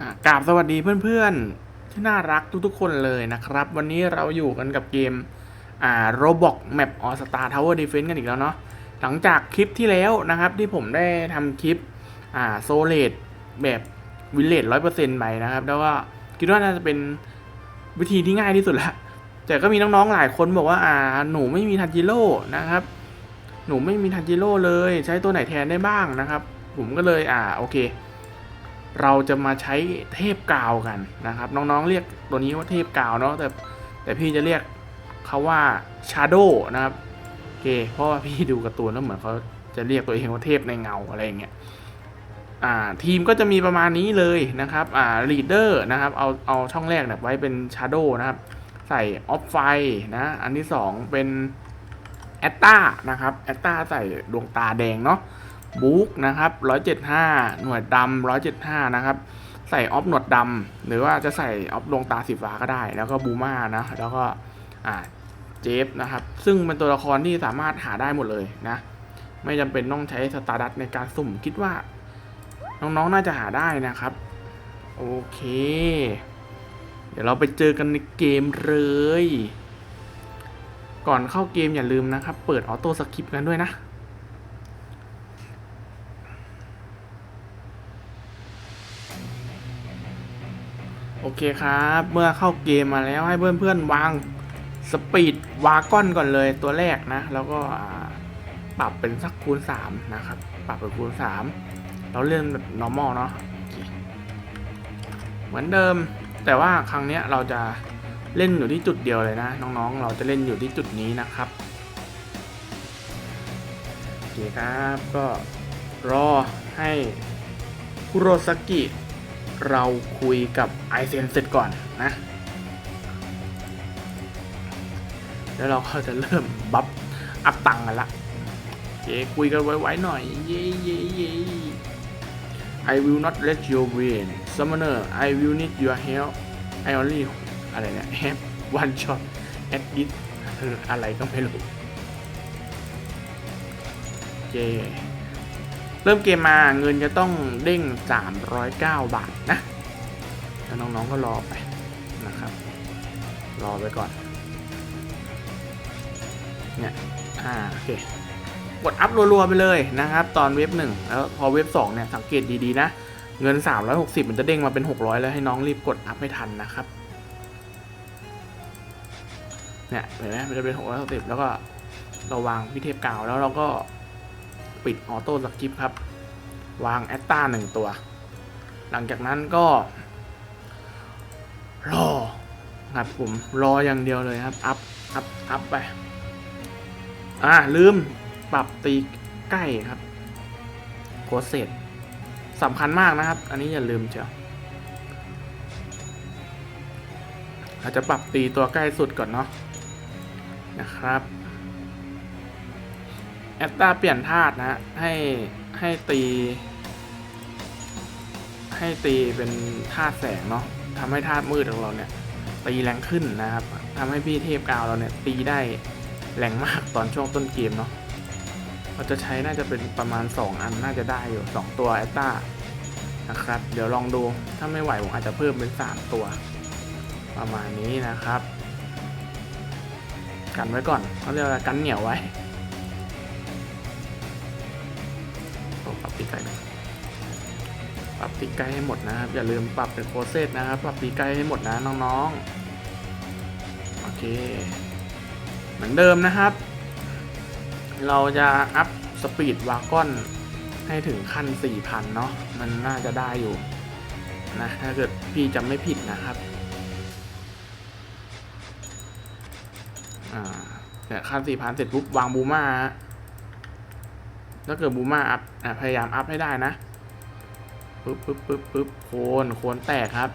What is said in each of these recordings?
อ่ากราบสวัสดีเพื่อนๆ ที่น่ารักทุกๆคนเลยนะครับ วันนี้เราอยู่กันกับเกมอ่า Roblox Map All Star Tower Defense กันอีกแล้วเนาะหลังจากคลิปที่แล้วนะครับที่ผมได้ทำคลิปอ่าโซเลดแบบวิลเลจร้อยเปอร์เซ็นต์ไปนะครับ แล้วก็คิดว่าน่าจะเป็นวิธีที่ง่ายที่สุดละแต่ก็มีน้องๆหลายคนบอกว่าอ่าหนูไม่มีทันจิโร่นะครับหนูไม่มีทันจิโร่เลย ใช้ตัวไหนแทนได้บ้างนะครับ ผมก็เลยอ่าโอเค เราจะมาใช้เทพกาวกันนะครับ น้องๆเรียกตัวนี้ว่าเทพกาวเนาะแต่แต่พี่จะเรียกเขาว่าชาโดนะครับโอเคเพราะว่าพี่ดูการ์ตูนแล้วเหมือนเขาจะเรียกตัวเองว่าเทพในเงาอะไรอย่างเงี้ยอ่าทีมก็จะมีประมาณนี้เลยนะครับอ่าลีดเดอร์นะครับเอาเอาช่องแรกเนี่ยไว้เป็นชาโดนะครับ ใส่ออฟไฟนะอันที่สองเป็นแอตตานะครับแอตตาใส่ดวงตาแดงเนาะ บุ๊กนะครับ175 หน่วยดำ175 นะครับ ใส่ออฟหนวดดำหรือว่าจะใส่ออฟดวงตาสีฟ้าก็ได้ แล้วก็บูมานะ แล้วก็อ่าเจฟนะครับ ซึ่งเป็นตัวละครที่สามารถหาได้หมดเลยนะ ไม่จำเป็นต้องใช้สตาร์ดัตในการสุ่มคิดว่า น้องๆนน่าจะหาได้นะครับ โอเค เดี๋ยวเราไปเจอกันในเกมเลย ก่อนเข้าเกมอย่าลืมนะครับ เปิดออโต้สคริปต์กันด้วยนะ โอเคครับ เมื่อเข้าเกมมาแล้วให้เพื่อนๆวางสปีดวากอนก่อนเลยตัวแรกนะ แล้วก็ปรับเป็นสักคูณ 3 นะครับ ปรับเป็นคูณ 3 เราเล่นแบบ normal เนาะเหมือนเดิม แต่ว่าครั้งนี้เราจะเล่นอยู่ที่จุดเดียวเลยนะ น้องๆ เราจะเล่นอยู่ที่จุดนี้นะครับโอเคครับก็รอให้คุโรซากิ เราคุยกับไอเซนเสร็จก่อนนะ แล้วเราก็จะเริ่มบัฟอัพตังกันละเย้คุยกันไว้ๆหน่อย เย้เย้เย้ I will not let you win Summoner I will need your help I only อะไรเนี่ย have one shot at this อะไรก็ไม่รู้เย้ เริ่มเกมมาเงินจะต้องเด้ง 309 บาทนะแล้วน้องๆก็รอไปนะครับ รอไปก่อน เนี่ย อ่า โอเค กดอัพรัวๆไปเลยนะครับ ตอนเว็บหนึ่งแล้วพอเว็บสองเนี่ย สังเกตดีๆนะ เงิน 360 มันจะเด้งมาเป็น 600 แล้วให้น้องรีบกดอัพให้ทันนะครับ เนี่ย เห็นไหมมันจะเป็น 660 แล้วก็เราวางพิเทพกาวแล้วเราก็ ปิดออโต้สกิปครับ วางแอตตาหนึ่งตัว หลังจากนั้นก็ รอครับผมรออย่างเดียวเลยครับ อัพ อัพ อัพไป อ่า ลืมปรับตีใกล้ครับโคเซตสำคัญมากนะครับ อันนี้อย่าลืมเชียวเราจะปรับตีตัวใกล้สุดก่อนเนาะนะครับ แอตตาเปลี่ยนธาตุนะฮะให้ให้ตี ให้ตีเป็นธาตุแสงเนาะทำให้ธาตุมืดของเราเนี่ยตีแรงขึ้นนะครับทำให้พี่เทพกาวเราเนี่ยตีได้แรงมากตอนช่วงต้นเกมเนาะเราจะใช้น่าจะเป็นประมาณ 2 อันน่าจะได้อยู่ 2 ตัวแอตตานะครับ เดี๋ยวลองดูถ้าไม่ไหวผมอาจจะเพิ่มเป็น 3 ตัว ประมาณนี้นะครับ กันไว้ก่อนเขาเรียกว่ากันเหนียวไว้ ตีไกลปรับตีไกลให้หมดนะครับ อย่าลืมปรับเป็นโคเซตนะครับ ปรับตีไกลให้หมดนะน้องๆ โอเค เหมือนเดิมนะครับ เราจะอัพสปีดวากอนให้ถึงขั้น 4,000 เนาะ มันน่าจะได้อยู่นะ ถ้าเกิดพี่จำไม่ผิดนะครับอ่าเนี่ยขั้นสี่พันเสร็จปุ๊บวางบูมาฮะ ถ้าเกิดบูมาอัพพยายามอัพให้ได้นะปึ๊บปึ๊บปึ๊บปึ๊บโคนโคนแตกครับ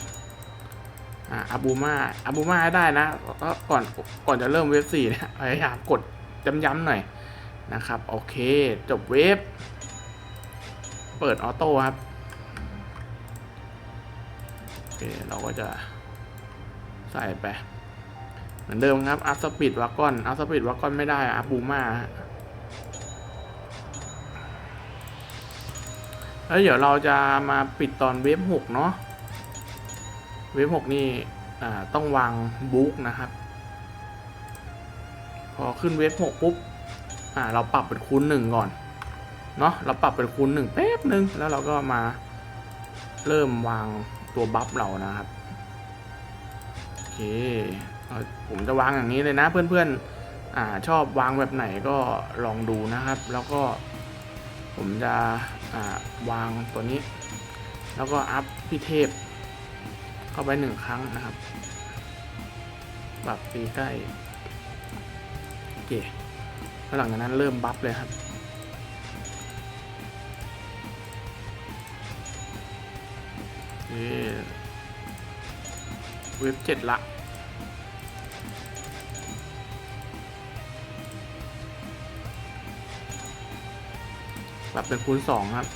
อ่าอับูมาอับูมาได้นะก็ก่อนก่อนจะเริ่มเวฟสี่นี่ยพยายามกดย้ำๆหน่อยนะครับ โอเค จบเวฟเปิดออโต้ครับโอเคเราก็จะใส่ไป เหมือนเดิมครับอัพสปีดวากอนอัพสปีดวากอนไม่ได้อัพบูมา แล้วเดี๋ยวเราจะมาปิดตอนเวฟหกเนาะเว็บหกนี่ต้องวางบุ๊กนะครับ พอขึ้นเว็บหกปุ๊บเราปรับเป็นคูณหนึ่งก่อนเนาะเราปรับเป็นคูณหนึ่งแป๊บหนึ่งแล้วเราก็มาเริ่มวางตัวบัฟเรานะครับโอเคผมจะวางอย่างนี้เลยนะเพื่อนๆอชอบวางแบบไหนก็ลองดูนะครับ แล้วก็ผมจะ วางตัวนี้ แล้วก็อัพพิเทพ เข้าไปหนึ่งครั้งนะครับปรับตีใกล้โอเคแล้วหลังจากนั้นเริ่มบัฟเลยครับเคเว็บเจ็ดละ ปรับเป็นคูณสองครับ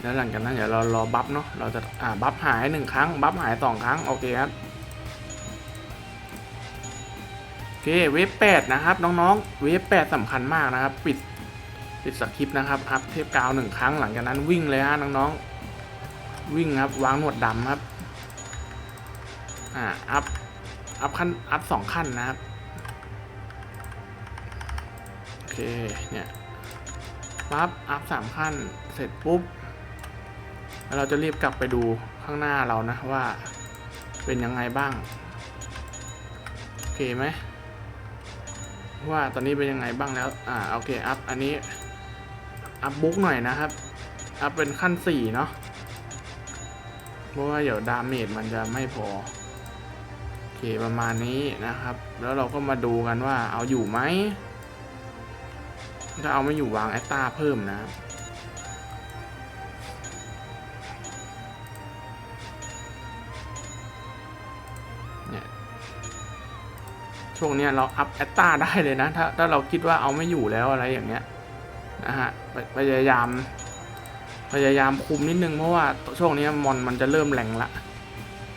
แล้วหลังจากนั้นเดี๋ยวเรารอบัฟเนาะ เราจะอ่าบัฟหายหนึ่งครั้ง บัฟหายสองครั้ง โอเคครับ โอเค เวฟแปดนะครับ น้องๆ เวฟแปดสำคัญมากนะครับ ปิดปิดสคริปต์นะครับอัพเทปกาวหนึ่งครั้ง หลังจากนั้นวิ่งเลยฮะน้องๆ วิ่งครับ วางหนวดดำครับ อ่า อัพ อัพขั้น อัพสองขั้นนะครับ เคเนี่ยปั๊บอัพสามขั้นเสร็จปุ๊บเราจะรีบกลับไปดูข้างหน้าเรานะว่าเป็นยังไงบ้าง โอเคไหมว่าตอนนี้เป็นยังไงบ้างแล้ว อ่าโอเคอัพอันนี้อัพบุ๊กหน่อยนะครับ อัพเป็นขั้นสี่เนาะเพราะว่าเดี๋ยวดาเมจมันจะไม่พอ โอเคประมาณนี้นะครับ แล้วเราก็มาดูกันว่าเอาอยู่ไหม ถ้าเอาไม่อยู่วางแอตตาเพิ่มนะเนี่ยช่วงเนี้ยเราอัพแอตตาได้เลยนะ ถ้าถ้าเราคิดว่าเอาไม่อยู่แล้วอะไรอย่างเงี้ยนะฮะพยายาม พยายามคุมนิดนึงเพราะว่าช่วงนี้มอนมันจะเริ่มแรงละ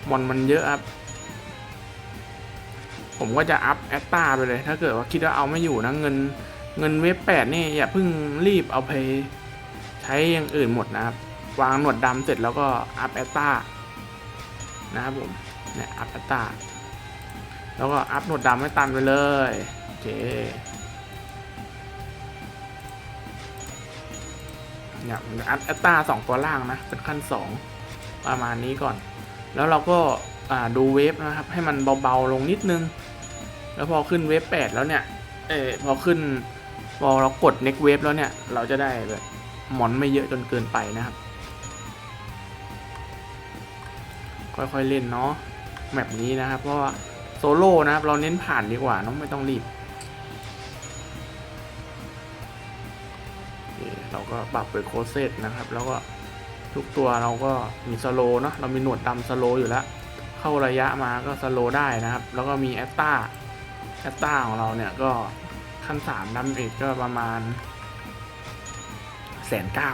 มอนมันเยอะครับผมก็จะอัพแอตตาไปเลย ถ้าเกิดว่าคิดว่าเอาไม่อยู่นะเงิน เงินเว็บแปดนี่อย่าเพิ่งรีบเอาไปใช้อย่างอื่นหมดนะครับ วางหนวดดำเสร็จแล้วก็อัพแอตตานะครับผมเนี่ยอัพแอตตาแล้วก็อัพหนวดดำให้ตันไปเลยโอเคเนี่ยอัพแอตตาสองตัวล่างนะ เป็นขั้นสองประมาณนี้ก่อน แล้วเราก็ดูเวฟนะครับ ให้มันเบาๆลงนิดนึง แล้วพอขึ้นเวฟแปดแล้วเนี่ย เออพอขึ้น พอเรากด next wave แล้วเนี่ย เราจะได้แบบหมอนไม่เยอะจนเกินไปนะครับ ค่อยๆเล่นเนาะแมปนี้นะครับ เพราะว่าโซโล่นะครับ เราเน้นผ่านดีกว่าน้องไม่ต้องรีบเเราก็ปรับเปิดโคเซตนะครับ แล้วก็ทุกตัวเราก็มีสโลเนาะเรามีหนวดดำสโลอยู่แล้ว เข้าระยะมาก็สโลได้นะครับ แล้วก็มีแอตตาแอตตาของเราเนี่ยก็ ขั้นสามดัมเอจก็ประมาณแสนเก้า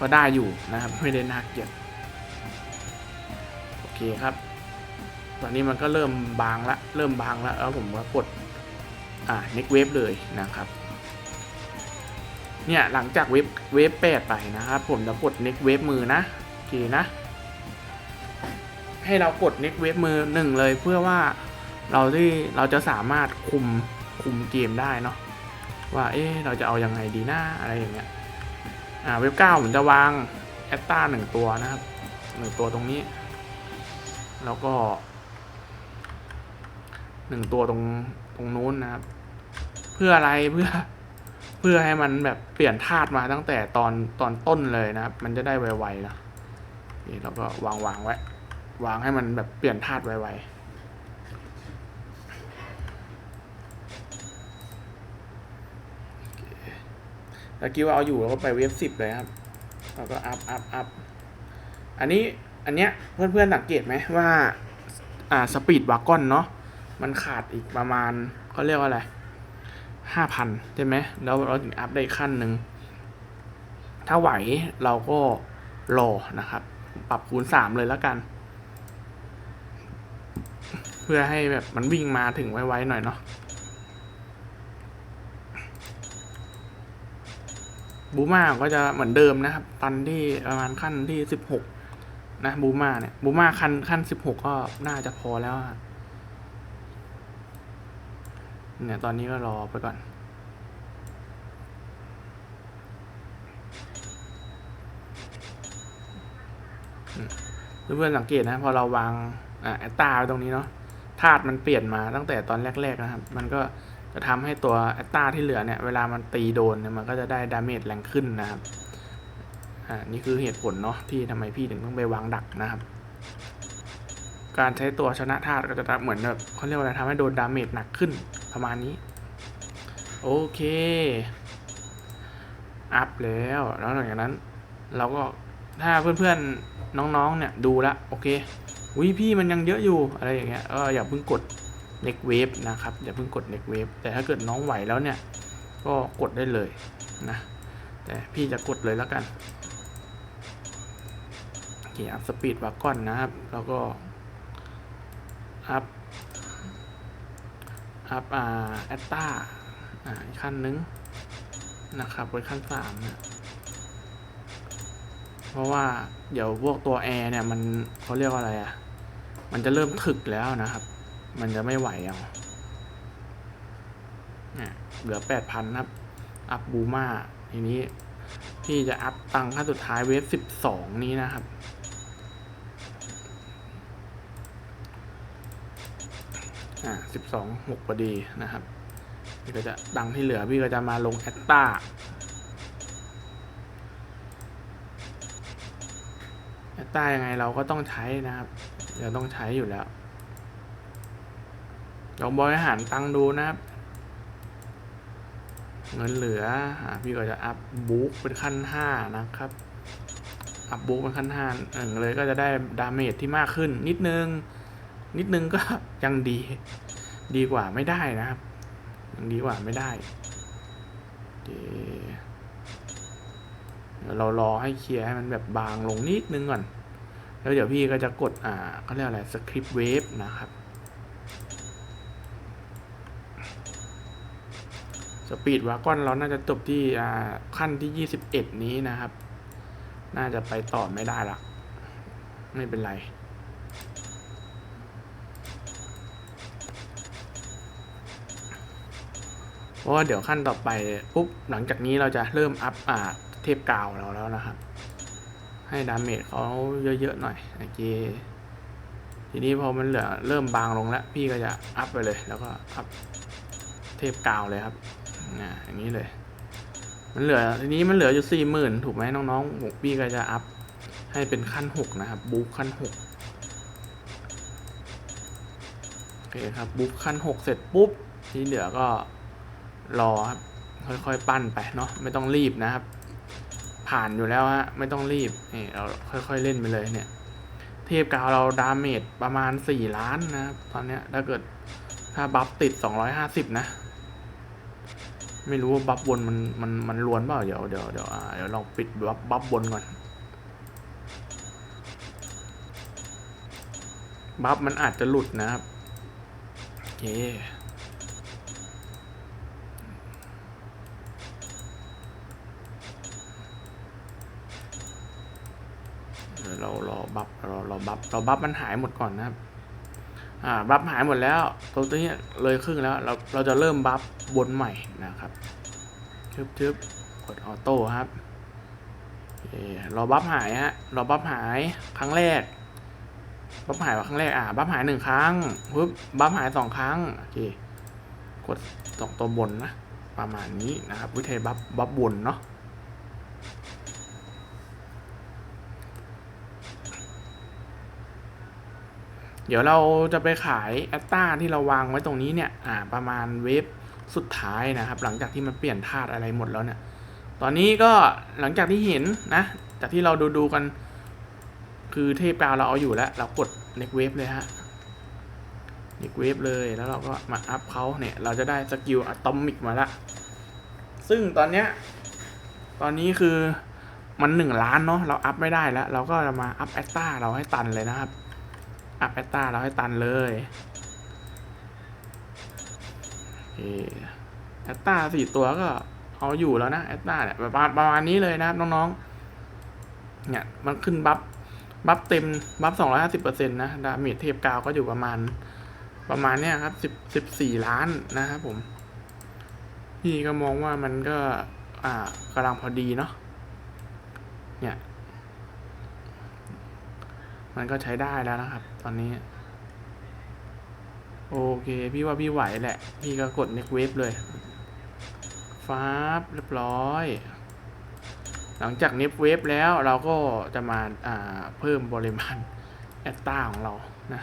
ก็ได้อยู่นะครับ ไม่ได้น่าเกลียดโอเคครับ ตอนนี้มันก็เริ่มบางละเริ่มบางแล้วแล้วผมก็กดอ่า next wave เลยนะครับ เนี่ยหลังจากเวฟเวฟแปดไปนะครับ ผมจะกด next wave มือนะโอเคนะ ให้เรากด next wave มือหนึ่งเลยเพื่อว่าเราที่เราจะสามารถคุม คุมเกมได้เนาะว่าเอ๊ะเราจะเอายังไงดีหน้าอะไรอย่างเงี้ยอ่าเว็บเก้าผมจะวางแอตตาหนึ่งตัวนะครับหนึ่งตัวตรงนี้ แล้วก็หนึ่งตัวตรงตรงนู้นนะครับ เพื่ออะไรเพื่อเพื่อให้มันแบบเปลี่ยนธาตุมาตั้งแต่ตอนตอนต้นเลยนะครับ มันจะได้ไวๆนะนี่เราก็วางวางไว้ วางให้มันแบบเปลี่ยนธาตุไวๆ ตะกี้ว่าเอาอยู่เราก็ไปเวฟสิบเลยครับแล้วก็อัพอัพอัพอันนี้อันเนี้ยเพื่อนๆสังเกตไหมว่าอ่าสปีดวากอนเนาะมันขาดอีกประมาณเขาเรียกว่าอะไรห้าพันใช่ไหมแล้วเราถึงอัพได้ขั้นหนึ่งถ้าไหวเราก็รอนะครับ ปรับคูณสามเลยแล้วกัน เพื่อให้แบบมันวิ่งมาถึงไวๆหน่อยเนาะ บูมาก็จะเหมือนเดิมนะครับตันที่ประมาณขั้นที่สิบหกนะบูมาเนี่ยบูมาขั้นขั้นสิบหกก็น่าจะพอแล้วอะเนี่ยตอนนี้ก็รอไปก่อนเพื่อนๆสังเกตนะ พอเราวางอ่าตาไว้ตรงนี้เนาะธาตุมันเปลี่ยนมาตั้งแต่ตอนแรก ๆ นะครับ มันก็ จะทำให้ตัวแอตตาที่เหลือเนี่ยเวลามันตีโดนเนี่ยมันก็จะได้ดาเมจแรงขึ้นนะครับอ่านี่คือเหตุผลเนาะที่ทำไมพี่ถึงต้องไปวางดักนะครับ การใช้ตัวชนะธาตุก็จะเหมือนแบบเขาเรียกว่าอะไรทำให้โดนดาเมจหนักขึ้นประมาณนี้ โอเค อัพแล้ว แล้วหลังจากนั้น เราก็ถ้าเพื่อนๆน้องๆเนี่ยดูละโอเควิพี่มันยังเยอะอยู่อะไรอย่างเงี้ยก็อย่าเพิ่งกด next wave นะครับอย่าเพิ่งกด next wave แต่ถ้าเกิดน้องไหวแล้วเนี่ย ก็กดได้เลยนะแต่พี่จะกดเลยแล้วกันโอเคอัพสปีดวากอนนะครับ แล้วก็อัพอัพอ่าแอตตาอ่าขั้นนึงนะครับไว้ขั้นสามเนี่ยเพราะว่าเดี๋ยวพวกตัวแอร์เนี่ย มันเขาเรียกว่าอะไรอะ่ะ มันจะเริ่มถึกแล้วนะครับ มันจะไม่ไหวเอาเนี่ยเหลือแปดพันครับ อัพบูมาทีนี้ พี่จะอัพตังค่าสุดท้ายเวฟสิบสองนี้นะครับ อ่าสิบสองหกพอดีนะครับพี่ก็จะดังที่เหลือพี่ก็จะมาลงแอตตาแอตตายังไงเราก็ต้องใช้นะครับเราต้องใช้อยู่แล้ว ลองบริหารตังค์ดูนะครับ เงินเหลืออพี่ก็จะอัพบุ๊กเป็นขั้นห้านะครับ อัพบุ๊กเป็นขั้นห้าเออเลยก็จะได้ดาเมจที่มากขึ้น นิดนึง นิดนึงก็ยังดี ดีกว่าไม่ได้นะครับ ยังดีกว่าไม่ได้เคเดี๋ยวเรารอให้เคลียร์ให้มันแบบบางลงนิดนึงก่อน แล้วเดี๋ยวพี่ก็จะกดอ่าเขาเรียกอะไรสคริปต์เวฟนะครับ สปีดวากอนเราน่าจะจบที่ขั้นที่ 21 นี้นะครับ น่าจะไปต่อไม่ได้ละ ไม่เป็นไร เพราะว่าเดี๋ยวขั้นต่อไปปุ๊บหลังจากนี้เราจะเริ่มอัพอ่าเทพกาวเราแล้วนะครับ ให้ดาเมจเขาเยอะๆหน่อยโอเคทีนี้พอมันเหลือเริ่มบางลงแล้ว พี่ก็จะอัพไปเลย แล้วก็อัพเทพกาวเลยครับ นะอย่างนี้เลย มันเหลือทีนี้มันเหลืออยู่สี่หมื่นถูกไหมน้องๆผมพี่ก็จะอัพให้เป็นขั้นหกนะครับบุ๊คขั้นหกโอเคครับบุ๊คขั้นหกเสร็จปุ๊บที่เหลือก็รอครับค่อยๆปั้นไปเนาะไม่ต้องรีบนะครับ ผ่านอยู่แล้วฮะไม่ต้องรีบนี่เราค่อยๆเล่นไปเลยเนี่ย เทพกาวเราดาเมจประมาณสี่ล้านนะครับตอนเนี้ยถ้าเกิดถ้าบัฟติดสองร้อยห้าสิบนะ ไม่รู้ว่าบัฟบนมันมันมันล้วนเปล่าเดี๋ยวเดี๋ยวเดี๋ยวอ่าเดี๋ยวลองปิดบัฟบัฟบนก่อน บัฟมันอาจจะหลุดนะครับโอเคเดี๋ยวเรารอบัฟเราเราบัฟเราบัฟมันหายหมดก่อนนะครับ อ่าบัฟหายหมดแล้วตัวนี้เลยครึ่งแล้ว เราเราจะเริ่มบัฟบนใหม่นะครับชึบชึบกดออโต้ครับโอเรอบัฟหายฮะรอบัฟหายครั้งแรกบัฟหายว่าครั้งแรกอ่าบัฟหายหนึ่งครั้งปึ๊บบัฟหายสองครั้งโอเคกดสองตัวบนนะประมาณนี้นะครับ วิธีบัฟบัฟบนเนาะ เดี๋ยวเราจะไปขายแอตตาที่เราวางไว้ตรงนี้เนี่ยอ่าประมาณเวฟสุดท้ายนะครับ หลังจากที่มันเปลี่ยนธาตุอะไรหมดแล้วเนี่ย ตอนนี้ก็หลังจากที่เห็นนะ จากที่เราดูดูๆกัน คือเทพกาวเราเอาอยู่แล้ว เรากด next wave เลยฮะ next wave เลยแล้วเราก็มาอัพเขาเนี่ย เราจะได้สกิลอะตอมิกมาละซึ่งตอนเนี้ยตอนนี้คือมันหนึ่งล้านเนาะเราอัพไม่ได้แล้ว เราก็จะมาอัพแอตตาเราให้ตันเลยนะครับ อัพแอตตาเราให้ตันเลยโอแอตตาสี่ตัวก็เอาอยู่แล้วนะแอตตาเนี่ยประมาณประมาณนี้เลยนะครับน้องๆ เนี่ยมันขึ้นบัฟบัฟเต็มบัฟสองร้อยห้าสิบเปอร์เซ็นต์นะดาเมจเทพกาวก็อยู่ประมาณ ประมาณเนี้ยครับสิบสิบสี่ล้านนะครับผม พี่ก็มองว่ามันก็ อ่ากำลังพอดีเนาะเนี่ย มันก็ใช้ได้แล้วนะครับ ตอนนี้ โอเค พี่ว่าพี่ไหวแหละ พี่ก็กด next wave เลยฟ้าบเรียบร้อย หลังจาก next wave แล้วเราก็จะมาอ่าเพิ่มปริมาณแอตตาของเรานะ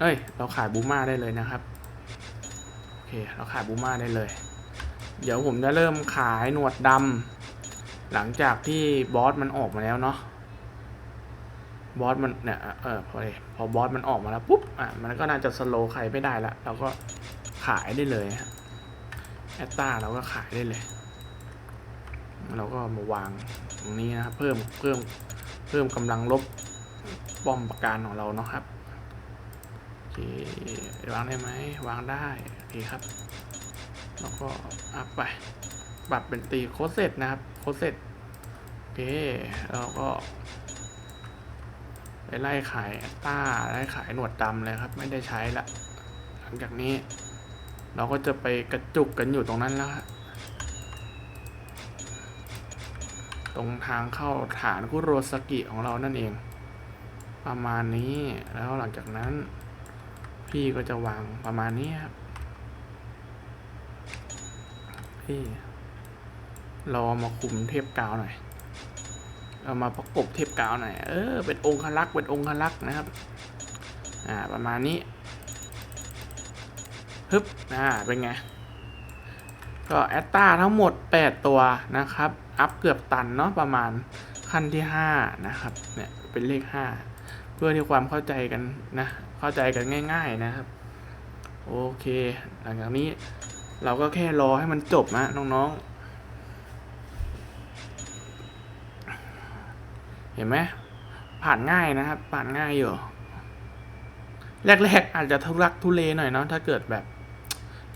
เอ้ย เราขายบูม่าได้เลยนะครับ โอเค เราขายบูม่าได้เลย เดี๋ยวผมจะเริ่มขายหนวดดำหลังจากที่บอสมันออกมาแล้วเนาะบอสมันเนี่ยเออพอดีพอบอสมันออกมาแล้วปุ๊บอะมันก็น่าจะสโลใครไม่ได้ละเราก็ขายได้เลยฮะแอตตาเราก็ขายได้เลย เราก็มาวางตรงนี้นะครับเพิ่มเพิ่มเพิ่มกำลังลบป้อมประการของเราเนาะครับโอเควางได้ไหมวางได้โอเคครับ แล้วก็อัพไปปรับเป็นตีโคดเซตนะครับโคดเซตโอเคแล้วก็ไปไล่ขายตตาไล่ขายหนวดดำเลยครับ ไม่ได้ใช้ละ หลังจากนี้ เราก็จะไปกระจุกกันอยู่ตรงนั้นแล้วตรงทางเข้าฐานคุโรสกิของเรานั่นเอง ประมาณนี้แล้วหลังจากนั้น พี่ก็จะวางประมาณนี้ครับ พี่ เราเอามาคุมเทพกาวหน่อยเรามาประกบเทพกาวหน่อย เออ เป็นองค์ลักษ์ เป็นองค์ลักษ์นะครับ อ่า ประมาณนี้ ฮึบ อ่า เป็นไง ก็แอตตาทั้งหมด 8 ตัวนะครับ อัพเกือบตันเนาะ ประมาณขั้นที่ 5 นะครับ เนี่ย เป็นเลข 5 เพื่อที่ความเข้าใจกันนะ เข้าใจกันง่าย ๆนะครับ โอเค หลังจากนี้ เราก็แค่รอให้มันจบนะน้องๆ เห็นไหมผ่านง่ายนะครับ ผ่านง่ายอยู่ แรกๆ อาจจะทุรักทุเลหน่อยเนาะถ้าเกิดแบบ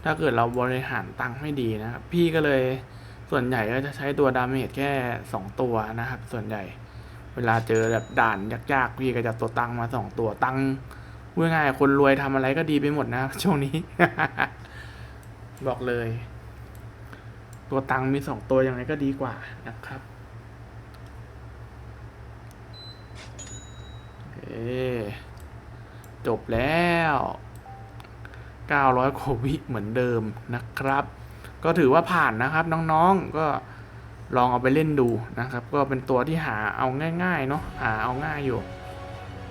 ถ้าเกิดเราบริหารตังค์ไม่ดีนะครับ พี่ก็เลยส่วนใหญ่ก็จะใช้ตัวดาเมจแค่สองตัวนะครับ ส่วนใหญ่ เวลาเจอแบบด่านยากๆ พี่ก็จะตัวตังค์มาสองตัวตังค์พูดง่ายๆคนรวยทำอะไรก็ดีไปหมดนะครับช่วงนี้ บอกเลย ตัวตังมีสองตัวยังไงก็ดีกว่านะครับโอเคจบแล้ว 900กว่าวิเหมือนเดิมนะครับ ก็ถือว่าผ่านนะครับน้องๆก็ลองเอาไปเล่นดูนะครับ ก็เป็นตัวที่หาเอาง่ายๆเนาะหาเอาง่ายอยู่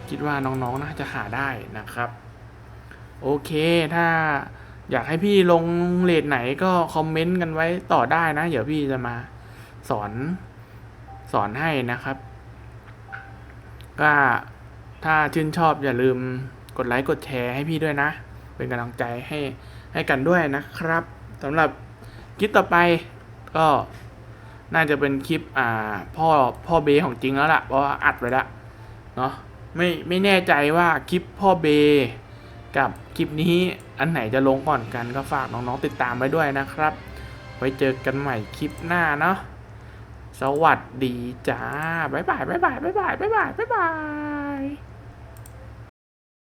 คิดว่าน้องๆน่าจะหาได้นะครับ โอเคถ้า อยากให้พี่ลงเลทไหนก็คอมเมนต์กันไว้ต่อได้นะ เดี๋ยวพี่จะมาสอนสอนให้นะครับ ก็ถ้าชื่นชอบอย่าลืมกดไลค์กดแชร์ให้พี่ด้วยนะ เป็นกำลังใจให้ให้กันด้วยนะครับสำหรับคลิปต่อไปก็น่าจะเป็นคลิปอ่าพ่อพ่อเบของจริงแล้วล่ะเพราะว่าอัดไว้ล้วเนาะไม่ไม่แน่ใจว่าคลิปพ่อเบกับคลิปนี้ อันไหนจะลงก่อนกันก็ฝากน้องๆติดตามไว้ด้วยนะครับ ไว้เจอกันใหม่คลิปหน้าเนาะสวัสดีจ้าบ๊ายบายบ๊ายบายบ๊ายบายบ๊ายบายบ๊ายบาย